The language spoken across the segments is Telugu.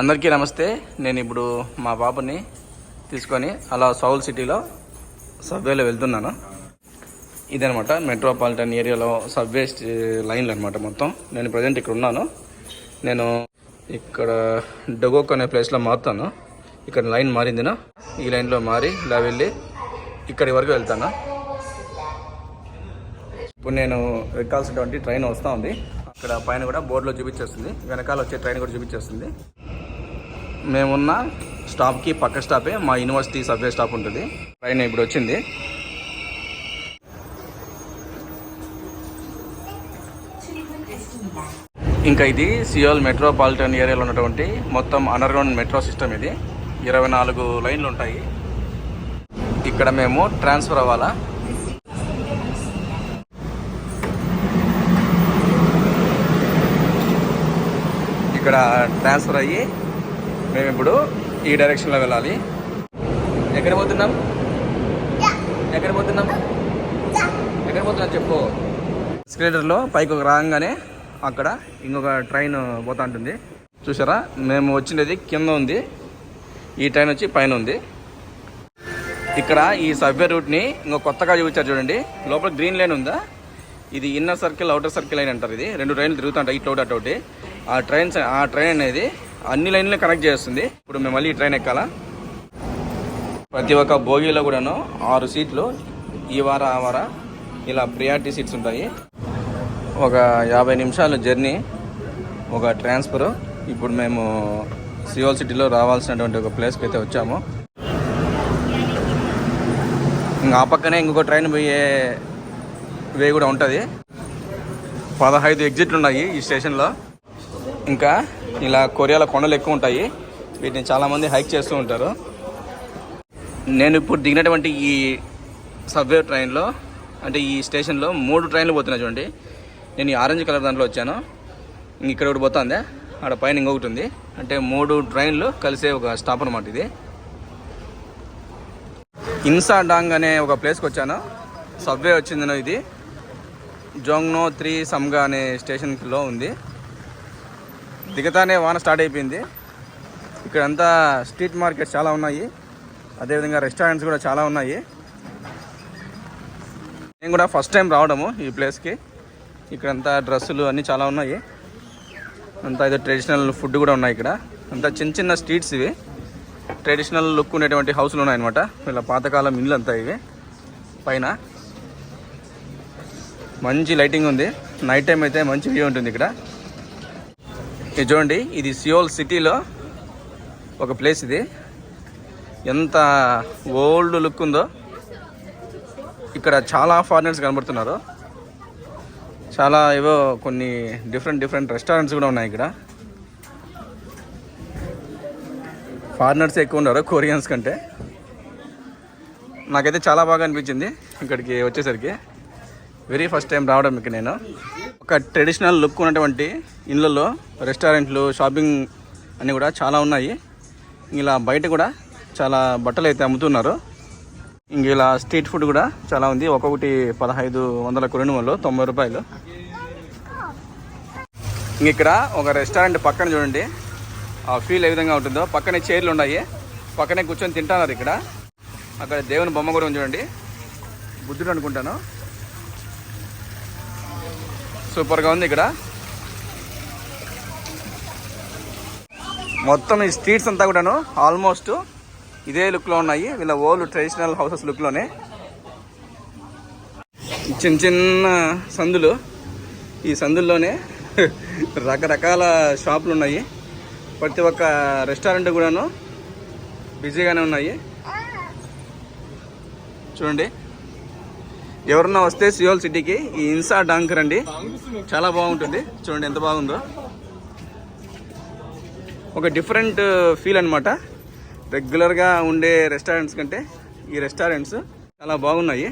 అందరికీ నమస్తే. నేను ఇప్పుడు మా పాపని తీసుకొని అలా సౌల్ సిటీలో సబ్వేలో వెళ్తున్నాను. ఇదనమాట మెట్రోపాలిటన్ ఏరియాలో సబ్వే లైన్లు అనమాట మొత్తం. నేను ప్రజెంట్ ఇక్కడ ఉన్నాను. నేను ఇక్కడ డొగోక్ అనే ప్లేస్లో మారుతాను. ఇక్కడ లైన్ మారిందినా. ఈ లైన్లో మారి ఇలా వెళ్ళి ఇక్కడి వరకు వెళ్తాను. ఇప్పుడు నేను ఎక్కాల్సినటువంటి ట్రైన్ వస్తూ ఉంది. అక్కడ పైన కూడా బోర్డులో చూపించేస్తుంది. వెనకాల వచ్చే ట్రైన్ కూడా చూపించేస్తుంది. మేమున్న స్టాప్కి పక్క స్టాపే మా యూనివర్సిటీ సబ్వే స్టాప్ ఉంటుంది. ట్రైన్ ఇప్పుడు వచ్చింది. ఇంకా ఇది సియోల్ మెట్రోపాలిటన్ ఏరియాలో ఉన్నటువంటి మొత్తం అండర్గ్రౌండ్ మెట్రో సిస్టమ్ ఇది. ఇరవై నాలుగు లైన్లు ఉంటాయి. ఇక్కడ మేము ట్రాన్స్ఫర్ అవ్వాలా? ఇక్కడ ట్రాన్స్ఫర్ అయ్యి మేము ఇప్పుడు ఈ డైరెక్షన్లో వెళ్ళాలి. ఎక్కడ పోతున్నాం? ఎక్కడ పోతున్నాం? ఎక్కడ పోతున్నాం చెప్పు. ఎస్కలేటర్లో పైకి ఒక రాగానే అక్కడ ఇంకొక ట్రైన్ పోతా ఉంటుంది. చూసారా మేము వచ్చినది కింద ఉంది. ఈ ట్రైన్ వచ్చి పైన ఉంది. ఇక్కడ ఈ సబ్వే రూట్ని ఇంకో కొత్తగా చూపించారు చూడండి. లోపల గ్రీన్ లైన్ ఉందా? ఇది inner circle outer circle line అంటారు ఇది. రెండు ట్రైన్లు తిరుగుతుంటాయి ఇటు ఒకటి అటు ఒకటి. ఆ ట్రైన్స్ ఆ ట్రైన్ అనేది అన్ని లైన్లు కనెక్ట్ చేస్తుంది. ఇప్పుడు మేము మళ్ళీ ట్రైన్ ఎక్కాలా. ప్రతి ఒక్క బోగీలో కూడాను ఆరు సీట్లు ఈ వార ఆ వార ఇలా ప్రియారిటీ సీట్స్ ఉంటాయి. ఒక యాభై నిమిషాలు జర్నీ ఒక ట్రాన్స్ఫర్ ఇప్పుడు మేము సియోల్ సిటీలో రావాల్సినటువంటి ఒక ప్లేస్కి అయితే వచ్చాము. ఇంకా ఆ పక్కనే ఇంకొక ట్రైన్ పోయే వే కూడా ఉంటుంది. పదహైదు ఎగ్జిట్లు ఉన్నాయి ఈ స్టేషన్లో ఇంకా ఇలా కొరియాలో కొండలు ఎక్కువ ఉంటాయి. వీటిని చాలామంది హైక్ చేస్తూ ఉంటారు. నేను ఇప్పుడు దిగినటువంటి ఈ సబ్వే ట్రైన్లో అంటే ఈ స్టేషన్లో మూడు ట్రైన్లు పోతున్నాయి చూడండి. నేను ఈ ఆరెంజ్ కలర్ దాంట్లో వచ్చాను. ఇక్కడ ఒకటి పోతుంది. ఆడ పైన ఇంకొకటి ఉంది. అంటే మూడు ట్రైన్లు కలిసే ఒక స్టాప్ అనమాట ఇది. ఇన్సా డాంగ్ అనే ఒక ప్లేస్కి వచ్చాను. సబ్వే వచ్చింది ఇది. జోంగ్నో త్రీ సమ్గా అనే స్టేషన్లో ఉంది. దిగతానే వాన స్టార్ట్ అయిపోయింది. ఇక్కడంతా స్ట్రీట్ మార్కెట్స్ చాలా ఉన్నాయి. అదేవిధంగా రెస్టారెంట్స్ కూడా చాలా ఉన్నాయి. నేను కూడా ఫస్ట్ టైం రావడము ఈ ప్లేస్కి ఇక్కడంతా డ్రెస్సులు అన్నీ చాలా ఉన్నాయి. అంతా ఏదో ట్రెడిషనల్ ఫుడ్ కూడా ఉన్నాయి ఇక్కడ. అంతా చిన్న చిన్న స్ట్రీట్స్ ఇవి. ట్రెడిషనల్ లుక్ ఉండేటువంటి హౌస్లు ఉన్నాయన్నమాట. వీళ్ళ పాతకాలం ఇల్లు అంతా ఇవి. పైన మంచి లైటింగ్ ఉంది. నైట్ టైం అయితే మంచి వ్యూ ఉంటుంది ఇక్కడ. ఇది చూడండి ఇది సియోల్ సిటీలో ఒక ప్లేస్ ఇది. ఎంత ఓల్డ్ లుక్ ఉందో. ఇక్కడ చాలా ఫారినర్స్ కనబడుతున్నారు. చాలా ఏవో కొన్ని డిఫరెంట్ డిఫరెంట్ రెస్టారెంట్స్ కూడా ఉన్నాయి ఇక్కడ. ఫారినర్స్ ఎక్కువ ఉన్నారు కొరియన్స్ కంటే. నాకైతే చాలా బాగా అనిపించింది ఇక్కడికి వచ్చేసరికి. వెరీ ఫస్ట్ టైం రావడం ఇక్కడ నేను. ఒక ట్రెడిషనల్ లుక్ ఉన్నటువంటి ఇళ్ళల్లో రెస్టారెంట్లు షాపింగ్ అన్నీ కూడా చాలా ఉన్నాయి. ఇలా బయట కూడా చాలా బట్టలు అయితే అమ్ముతున్నారు. ఇంక ఇలా స్ట్రీట్ ఫుడ్ కూడా చాలా ఉంది. ఒక్కొక్కటి పదహైదు వందల కొనుగోలు తొంభై రూపాయలు. ఇంక ఇక్కడ ఒక రెస్టారెంట్ పక్కన చూడండి. ఆ ఫీల్ ఏ విధంగా ఉంటుందో. పక్కనే చైర్లు ఉన్నాయి. పక్కనే కూర్చొని తింటున్నారు ఇక్కడ. అక్కడ దేవుని బొమ్మ కూడా చూడండి. బుద్ధుడు అనుకుంటాను. సూపర్గా ఉంది ఇక్కడ. మొత్తం ఈ స్ట్రీట్స్ అంతా కూడాను ఆల్మోస్ట్ ఇదే లుక్లో ఉన్నాయి. వీళ్ళ ఓల్డ్ ట్రెడిషనల్ హౌసెస్ లుక్లోనే. చిన్న చిన్న సందులు. ఈ సందుల్లోనే రకరకాల షాపులు ఉన్నాయి. ప్రతి ఒక్క రెస్టారెంట్ కూడాను బిజీగానే ఉన్నాయి. చూడండి. ఎవరన్నా వస్తే సియోల్ సిటీకి. ఈ ఇన్సా డాంక్ రండి. చాలా బాగుంటుంది. చూడండి ఎంత బాగుందో. ఒక డిఫరెంట్ ఫీల్ అనమాట రెగ్యులర్గా ఉండే రెస్టారెంట్స్ కంటే ఈ రెస్టారెంట్స్ చాలా బాగున్నాయి.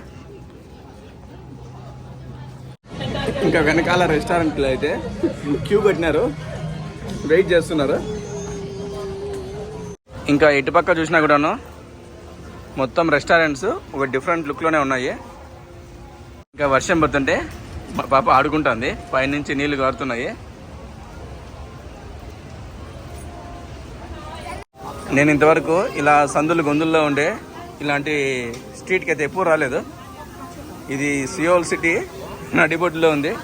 ఇంకా వెనకాల రెస్టారెంట్లు అయితే క్యూ కట్టినారు. వెయిట్ చేస్తున్నారు. ఇంకా ఇటుపక్క చూసినా కూడాను మొత్తం రెస్టారెంట్స్ ఒక డిఫరెంట్ లుక్లోనే ఉన్నాయి. ఇక వర్షం పడుతుంటే మా పాప ఆడుకుంటుంది. పైనుంచి నీళ్ళు కారుతున్నాయి. నేను ఇంతవరకు ఇలా సందులు గొంతుల్లో ఉండే ఇలాంటి స్ట్రీట్కి అయితే ఎప్పుడు రాలేదు. ఇది సియోల్ సిటీ నడిబొడ్డులో ఉంది.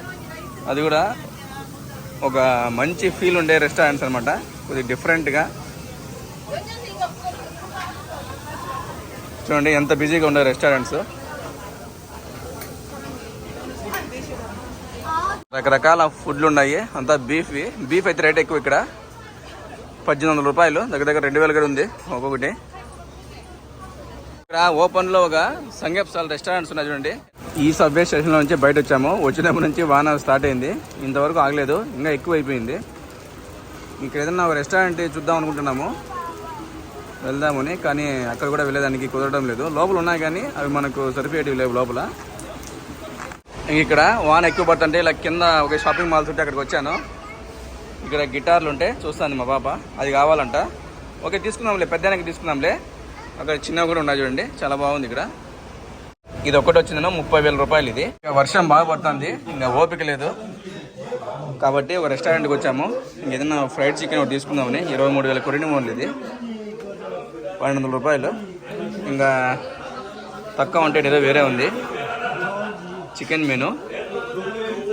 అది కూడా ఒక మంచి ఫీల్ ఉండే రెస్టారెంట్స్ అనమాట కొద్దిగా డిఫరెంట్గా. చూడండి ఎంత బిజీగా ఉండే రెస్టారెంట్స్. రకరకాల ఫుడ్లు ఉన్నాయి అంతా బీఫ్ బీఫ్ అయితే రేట్ ఎక్కువ ఇక్కడ. పద్దెనిమిది వందల రూపాయలు. దగ్గర దగ్గర రెండు వేలు కూడా ఉంది ఒక్కొక్కటి. ఇక్కడ ఓపెన్లో ఒక సంగేప్ సాల్ రెస్టారెంట్స్ ఉన్నాయి చూడండి. ఈ సబ్వే స్టేషన్లో నుంచి బయట వచ్చాము వచ్చినప్పటి నుంచి వాన స్టార్ట్ అయింది. ఇంతవరకు ఆగలేదు. ఇంకా ఎక్కువ అయిపోయింది ఇక్కడ ఏదైనా ఒక రెస్టారెంట్ చూద్దాం అనుకుంటున్నాము. వెళ్దామని కానీ అక్కడ కూడా వెళ్ళేదానికి కుదరడం లేదు. లోపల ఉన్నాయి కానీ అవి మనకు సరిపోయేటివి లేవు లోపల. ఇక్కడ వాన ఎక్కువ పడుతుంటే ఇలా కింద ఒక షాపింగ్ మాల్స్ ఉంటే అక్కడికి వచ్చాను. ఇక్కడ గిటార్లు ఉంటే చూస్తాను మా పాప. అది కావాలంట. ఓకే తీసుకుందాంలే పెద్దానికి తీసుకుందాంలే. అక్కడ చిన్నవి కూడా ఉన్నాయి చూడండి. చాలా బాగుంది ఇక్కడ. ఇది ఒకటి వచ్చిందనో ముప్పై వేల రూపాయలు ఇది. వర్షం బాగా పడుతుంది. ఇంకా ఓపిక లేదు. కాబట్టి ఒక రెస్టారెంట్కి వచ్చాము. ఇంక ఏదైనా ఫ్రైడ్ చికెన్ ఒకటి తీసుకుందామని. ఇరవై మూడు వేల కొరిని మూడు ఇది. పన్నెండు వందల రూపాయలు. ఇంకా తక్కువ ఉంటే ఏదో వేరే ఉంది. Chicken menu.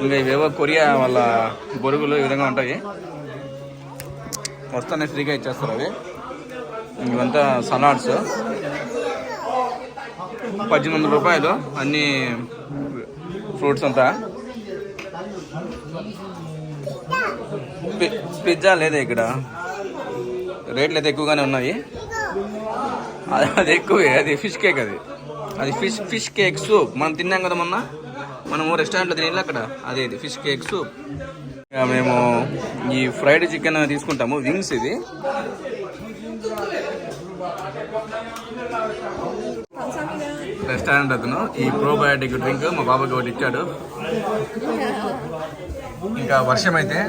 ఇంకా ఇవేవో కొరియా వాళ్ళ బొరుగులు ఈ విధంగా ఉంటాయి. వస్తానే ఫ్రీగా ఇచ్చేస్తారు అవి. ఇవంతా సలాడ్స్. పద్దెనిమిది వందల రూపాయలు. అన్ని ఫ్రూట్స్ అంతా. పిజ్జా లేదా ఇక్కడ? రేట్లు అయితే ఎక్కువగానే ఉన్నాయి. అది అది ఎక్కువే అది ఫిష్ కేక్ అది. అది ఫిష్ ఫిష్ కేక్ సూప్. మనం తిన్నాం కదా మొన్న? మనము రెస్టారెంట్లో తినేది అక్కడ. అదే ఇది ఫిష్ కేక్స్ మేము ఈ ఫ్రైడ్ చికెన్ తీసుకుంటాము వింగ్స్ ఇది. రెస్టారెంట్ అతను ఈ ప్రోబయోటిక్ డ్రింక్ మా బాబాకి ఒకటి ఇచ్చాడు. ఇంకా వర్షం అయితే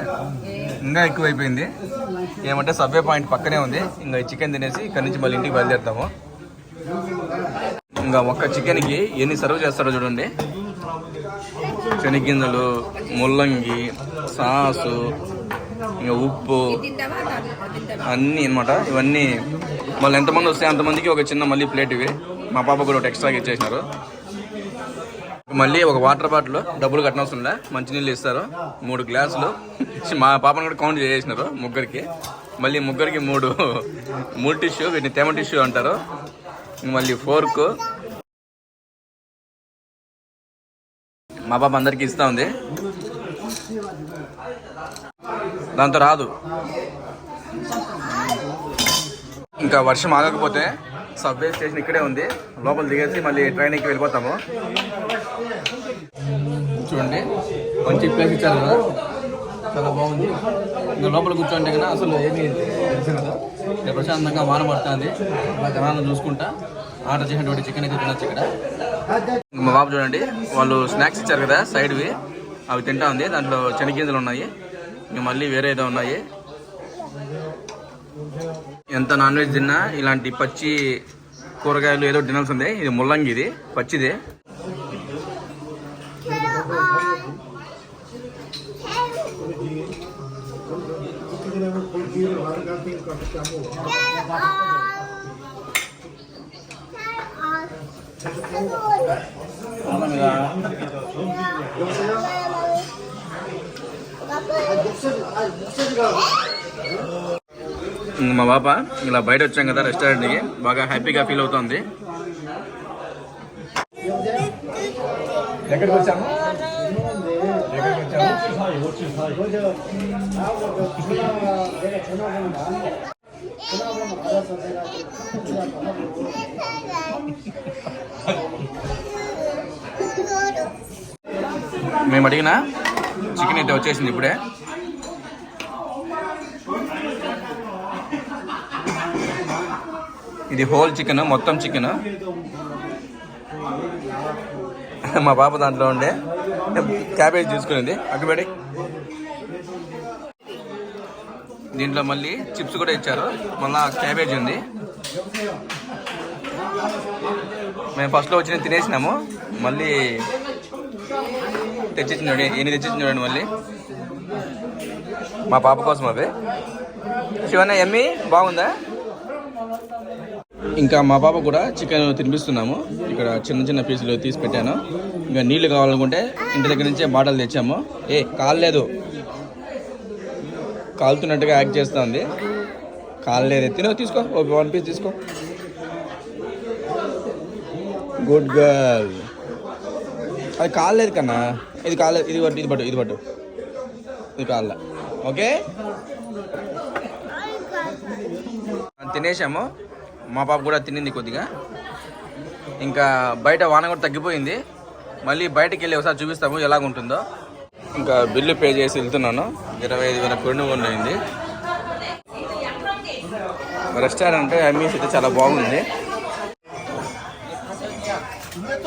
ఇంకా ఎక్కువైపోయింది. ఏమంటే సబ్వే పాయింట్ పక్కనే ఉంది. ఇంకా చికెన్ తినేసి ఇక్కడ నుంచి మళ్ళీ ఇంటికి బయలుదేరుతాము. ఇంకా ఒక్క చికెన్కి ఎన్ని సర్వ్ చేస్తారో చూడండి. శనగింజలు ముల్లంగి సాసు ఇంకా ఉప్పు అన్నీ అన్నమాట. ఇవన్నీ మళ్ళీ ఎంతమంది వస్తే అంతమందికి ఒక చిన్న మళ్ళీ ప్లేట్ ఇవి. మా పాప కూడా ఒకటి ఎక్స్ట్రాగా ఇచ్చేసినారు. మళ్ళీ ఒక వాటర్ బాటిల్ డబ్బులు కట్టనవసరంలే మంచినీళ్ళు ఇస్తారు. మూడు గ్లాసులు. మా పాపను కూడా కౌంట్ చేసేసినారు ముగ్గురికి. మళ్ళీ ముగ్గురికి మూడు మూడు టిష్యూ వీటిని తేమ టిష్యూ అంటారు. మళ్ళీ ఫోర్క్ మా బాబు అందరికి ఇస్తా ఉంది. దాంతో రాదు. ఇంకా వర్షం ఆగకపోతే సబ్వే స్టేషన్ ఇక్కడే ఉంది. లోపల దిగేసి మళ్ళీ ట్రైన్ ఎక్కి వెళ్ళిపోతాము. చూడండి. మంచి ప్లేస్ ఇచ్చారు కదా. చాలా బాగుంది. ఇంకా లోపల కూర్చోంటే కదా అసలు ఏమీ తెలిసినదా ప్రశాంతంగా వాన పడుతుంది. అలా జనాలను చూసుకుంటా. ఆర్డర్ చేసినటువంటి చికెన్ అయితే తినొచ్చు ఇక్కడ. మా బాబు చూడండి వాళ్ళు స్నాక్స్ ఇచ్చారు కదా సైడ్వి అవి తింటా ఉంది దాంట్లో చెనిగింజలు ఉన్నాయి. ఇంకా మళ్ళీ వేరే ఏదో ఉన్నాయి. ఎంత నాన్ వెజ్ తిన్నా ఇలాంటి పచ్చి కూరగాయలు ఏదో తినాల్సిందే ఇది ముల్లంగి ఇది పచ్చిది ఇంక మా పాప ఇలా బయట వచ్చాం కదా రెస్టారెంట్కి బాగా హ్యాపీగా ఫీల్ అవుతుంది ఎక్కడికి వచ్చాము ఎక్కడికి వచ్చాము మేము అడిగిన చికెన్ అయితే వచ్చేసింది ఇప్పుడే. ఇది హోల్ చికెన్ మొత్తం చికెన్. మా పాప దాంట్లో ఉండే. క్యాబేజ్ తీసుకునింది అక్కబెడి దీంట్లో మళ్ళీ చిప్స్ కూడా ఇచ్చారు. మళ్ళా క్యాబేజ్ ఉంది. మేము ఫస్ట్లో వచ్చిన తినేసినాము. మళ్ళీ తెచ్చిచ్చిన చూడండి ఎన్ని తెచ్చిచ్చిన చూడండి మళ్ళీ. మా పాప కోసం అవి. శివన్న ఎమ్మి బాగుందా? ఇంకా మా పాప కూడా చికెన్ తినిపిస్తున్నాము. ఇక్కడ చిన్న చిన్న పీసులు తీసి పెట్టాను. ఇంకా నీళ్ళు కావాలనుకుంటే ఇంటి దగ్గర నుంచే బాటలు తెచ్చాము. ఏ కాలేదు కాలుతున్నట్టుగా యాక్ట్ చేస్తుంది. కాలేదు తినో తీసుకో. ఓ వన్ పీస్ తీసుకో. Good girl. అది కాలేదు కన్నా. ఇది కాలేదు ఇది పట్టు ఇది పట్టు ఇది పట్టు. ఇది కాల ఓకే? తినేసాము. మా పాప కూడా తినింది కొద్దిగా. ఇంకా బయట వాన కూడా తగ్గిపోయింది. మళ్ళీ బయటకు వెళ్ళి ఒకసారి చూపిస్తాము ఎలాగుంటుందో. ఇంకా బిల్లు పే చేసి వెళ్తున్నాను. ఇరవై ఐదు వేల కొన్ని అయింది రెస్టారెంట్ ఎంఈస్ అయితే చాలా బాగుంది.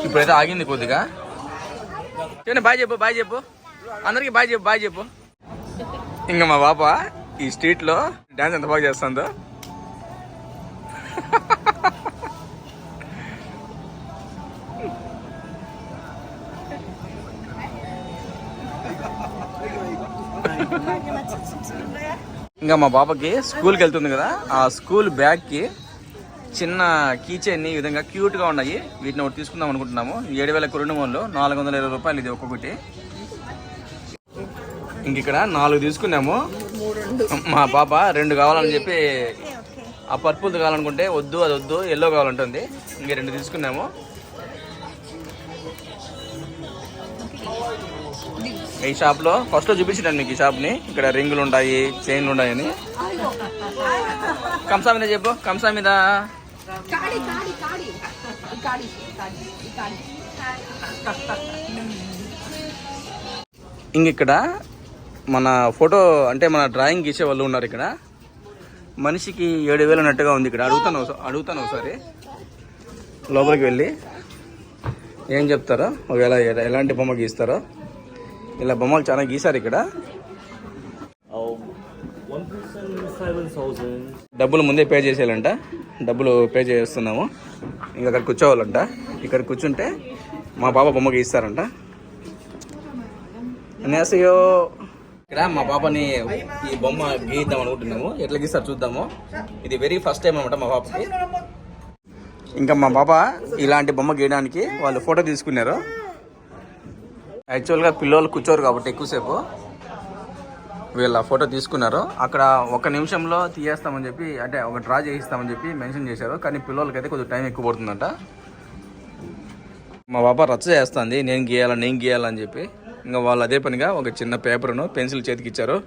ఇప్పుడైతే ఆగింది కొద్దిగా. చూడండి బాయ్ చెప్పు బాయ్ చెప్పు. అందరికి బాయ్ చెప్పు బాయ్ చెప్పు. ఇంకా మా పాప ఈ స్ట్రీట్లో డ్యాన్స్ ఎంత బాగా చేస్తుందో. ఇంకా మా పాపకి స్కూల్కి వెళ్తుంది కదా. ఆ స్కూల్ బ్యాగ్కి చిన్న కీచైన్ ఈ విధంగా క్యూట్గా ఉన్నాయి. వీటిని ఒకటి తీసుకుందాం అనుకుంటున్నాము. ఏడు వేల రెండు మూలలో నాలుగు వందల ఇరవై రూపాయలు ఇది ఒక్కొక్కటి. ఇంక ఇక్కడ నాలుగు తీసుకున్నాము. మా పాప రెండు కావాలని చెప్పి ఆ పర్పుల్ కావాలనుకుంటే వద్దు అది వద్దు ఎల్లో కావాలంటుంది. ఇంక రెండు తీసుకున్నాము. ఈ షాప్లో ఫస్ట్లో చూపించాను మీకు ఈ షాప్ని ఇక్కడ రింగులు ఉంటాయి చైన్లు ఉన్నాయని కంసా మీద చెప్పు కంసా మీద. కాడి ఇక్కడ మన ఫోటో అంటే మన డ్రాయింగ్ గీసే వాళ్ళు ఉన్నారు ఇక్కడ. మనిషికి ఏడు వేలు ఉన్నట్టుగా ఉంది ఇక్కడ. అడుగుతాను అడుగుతాను ఒకసారి. లోపలికి వెళ్ళి. ఏం చెప్తారో? ఒకవేళ ఎలాంటి బొమ్మ గీస్తారో? ఇలా బొమ్మలు చాలా గీశారు ఇక్కడ. డబ్బులు ముందే పే చేసేయాలంట. డబ్బులు పే చేస్తున్నాము. ఇంకా అక్కడ కూర్చోవాలంట. ఇక్కడ కూర్చుంటే మా బాబా బొమ్మ గీస్తారంట. నేసయో ఇక్కడ మా పాపని ఈ బొమ్మ గీద్దాం అనుకుంటున్నాము. ఎట్లా గీస్తారు చూద్దాము. ఇది వెరీ ఫస్ట్ టైం అనమాట మా పాపకి ఇంకా మా పాప ఇలాంటి బొమ్మ గీయడానికి వాళ్ళు ఫోటో తీసుకున్నారు. యాక్చువల్గా పిల్లలు కూర్చోరు కాబట్టి ఎక్కువసేపు. వీళ్ళ ఫోటో తీసుకున్నారు. అక్కడ ఒక నిమిషంలో తీయేస్తామని చెప్పి అంటే ఒక డ్రా చేయిస్తామని చెప్పి మెన్షన్ చేశారు. కానీ పిల్లలకైతే కొంచెం టైం ఎక్కువ పడుతుందంట. మా బాబా రచ్చ చేస్తుంది. నేను గీయాలా నేను గీయాలని చెప్పి. ఇంకా వాళ్ళు అదే పనిగా ఒక చిన్న పేపర్ను పెన్సిల్ చేతికి ఇచ్చారు.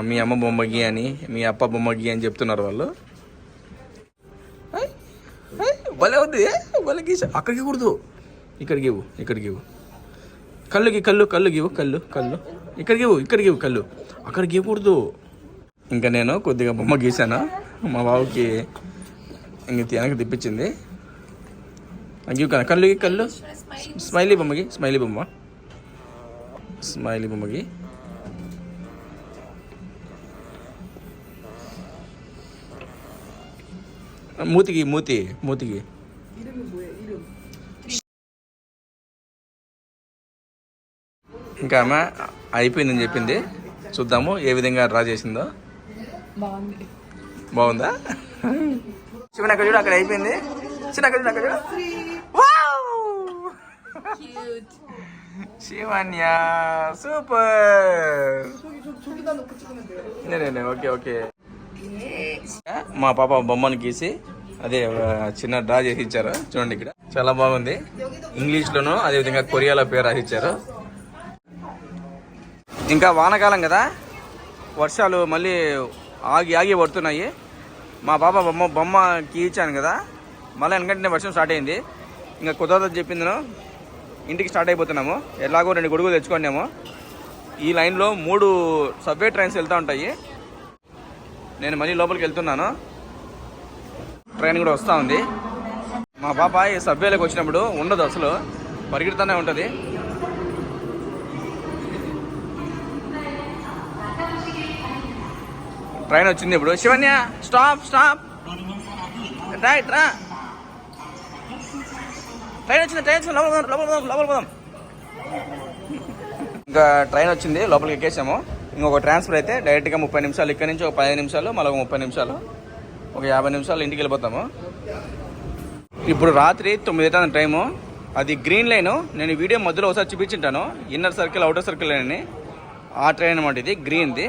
మీ అమ్మ బొమ్మ గీయని మీ అప్ప బొమ్మ గీ అని చెప్తున్నారు వాళ్ళు. భలే ఉంది. ఏ, భలే గీసా. అక్కడికి కూడదు. ఇక్కడికి ఇవ్వు ఇక్కడికి ఇవ్వు. కళ్ళుకి కళ్ళు కళ్ళు ఇవ్వు కళ్ళు కళ్ళు. ఇక్కడికి ఇవ్వు ఇక్కడికి ఇవ్వు కళ్ళు. అక్కడికి ఇవ్వకూడదు ఇంకా నేను కొద్దిగా బొమ్మ గీశాను. మా బాబుకి ఇంక తినక తెప్పించింది. గివ్ కన్నా కళ్ళు కళ్ళు. స్మైలీ బొమ్మకి స్మైలీ బొమ్మ. స్మైలీ బొమ్మకి. మూతికి మూతి మూతికి. ఇంకా ఆమె అయిపోయిందని చెప్పింది. చూద్దాము ఏ విధంగా డ్రా చేసిందో. బాగుంది. అక్కడ చూడు అక్కడ అయిపోయింది. చిన్న అక్కడ చూడు అక్కడ చూడు! శివన్య సూపర్! నేనే ఓకే ఓకే. మా పాప బొమ్మను గీసి అదే చిన్న డ్రా చేసి ఇచ్చారు. చూడండి ఇక్కడ. చాలా బాగుంది. ఇంగ్లీష్ లోను అదే విధంగా కొరియాలో పేరు రాసి ఇచ్చారు. ఇంకా వానకాలం కదా. వర్షాలు మళ్ళీ ఆగి ఆగి పడుతున్నాయి. మా పాప బొమ్మ బొమ్మ గీచాను కదా. మళ్ళీ వెనకంటే వర్షం స్టార్ట్ అయింది. ఇంకా కుదరదని చెప్పింది ఇంటికి స్టార్ట్ అయిపోతున్నాము. ఎలాగో రెండు గొడుగులు తెచ్చుకున్నాము ఈ లైన్లో మూడు సబ్వే ట్రైన్స్ వెళ్తూ ఉంటాయి. నేను మళ్ళీ లోపలికి వెళ్తున్నాను. ట్రైన్ కూడా వస్తూ ఉంది. మా పాప ఈ సబ్వేలోకి వచ్చినప్పుడు ఉండదు అసలు. పరిగెడుతూనే ఉంటుంది. ట్రైన్ వచ్చింది ఇప్పుడు. Shivanya stop stop. రైట్ రా. ట్రైన్ వచ్చింది ట్రైన్ వచ్చింది. లోపల పోదాం, లోపల పోదాం, లోపల పోదాం. ఇంకా ట్రైన్ వచ్చింది లోపలికి ఎక్కేసాము. ఇంకొక ట్రాన్స్ఫర్ అయితే డైరెక్ట్గా ముప్పై నిమిషాలు ఇక్కడ నుంచి ఒక పదిహేను నిమిషాలు మళ్ళీ ఒక ముప్పై నిమిషాలు ఒక యాభై నిమిషాలు ఇంటికి వెళ్ళిపోతాము. ఇప్పుడు రాత్రి తొమ్మిది అవుతుంది టైము. అది గ్రీన్ లైన్. నేను వీడియో మధ్యలో ఒకసారి చూపించింటాను. ఇన్నర్ సర్కిల్ అవుటర్ సర్కిల్ అని ఆ ట్రైన్ అనమాట ఇది గ్రీన్ది.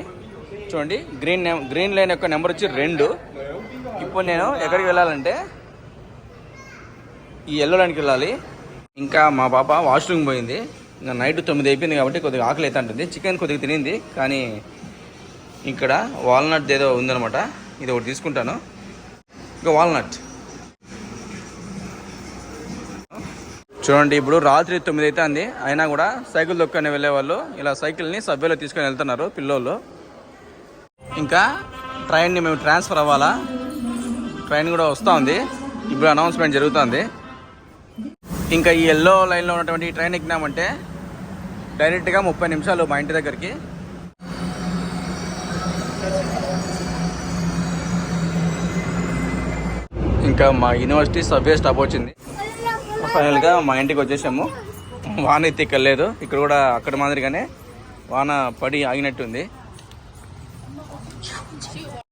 చూడండి. గ్రీన్ గ్రీన్ లైన్ యొక్క నెంబర్ వచ్చి రెండు. ఇప్పుడు నేను ఎక్కడికి వెళ్ళాలంటే ఈ ఎల్లో లైన్కి వెళ్ళాలి. ఇంకా మా పాప వాష్రూమ్ పోయింది. ఇంకా నైట్ తొమ్మిది అయిపోయింది కాబట్టి కొద్దిగా ఆకలి అయితే ఉంటుంది చికెన్ కొద్దిగా తినింది. కానీ ఇక్కడ వాల్నట్ ఏదో ఉందనమాట ఇది ఒకటి తీసుకుంటాను. ఇంకా వాల్నట్ చూడండి ఇప్పుడు రాత్రి తొమ్మిది అయితే అంది అయినా కూడా సైకిల్ దొక్కని వెళ్ళే వాళ్ళు ఇలా సైకిల్ని సభ్యులు తీసుకొని వెళ్తున్నారు పిల్లోళ్ళు. ఇంకా ట్రైన్ని మేము ట్రాన్స్ఫర్ అవ్వాలా? ట్రైన్ కూడా వస్తూ ఉంది. ఇప్పుడు అనౌన్స్మెంట్ జరుగుతుంది. ఇంకా ఈ ఎల్లో లైన్లో ఉన్నటువంటి ట్రైన్ ఎక్కినామంటే డైరెక్ట్గా ముప్పై నిమిషాలు మా ఇంటి దగ్గరికి. ఇంకా మా యూనివర్సిటీ సబ్వే స్టాప్ వచ్చింది. ఫైనల్గా మా ఇంటికి వచ్చేసాము. వాన ఎత్తి ఇక్కడ కూడా అక్కడ మాదిరిగానే వాన పడి ఆగినట్టుంది.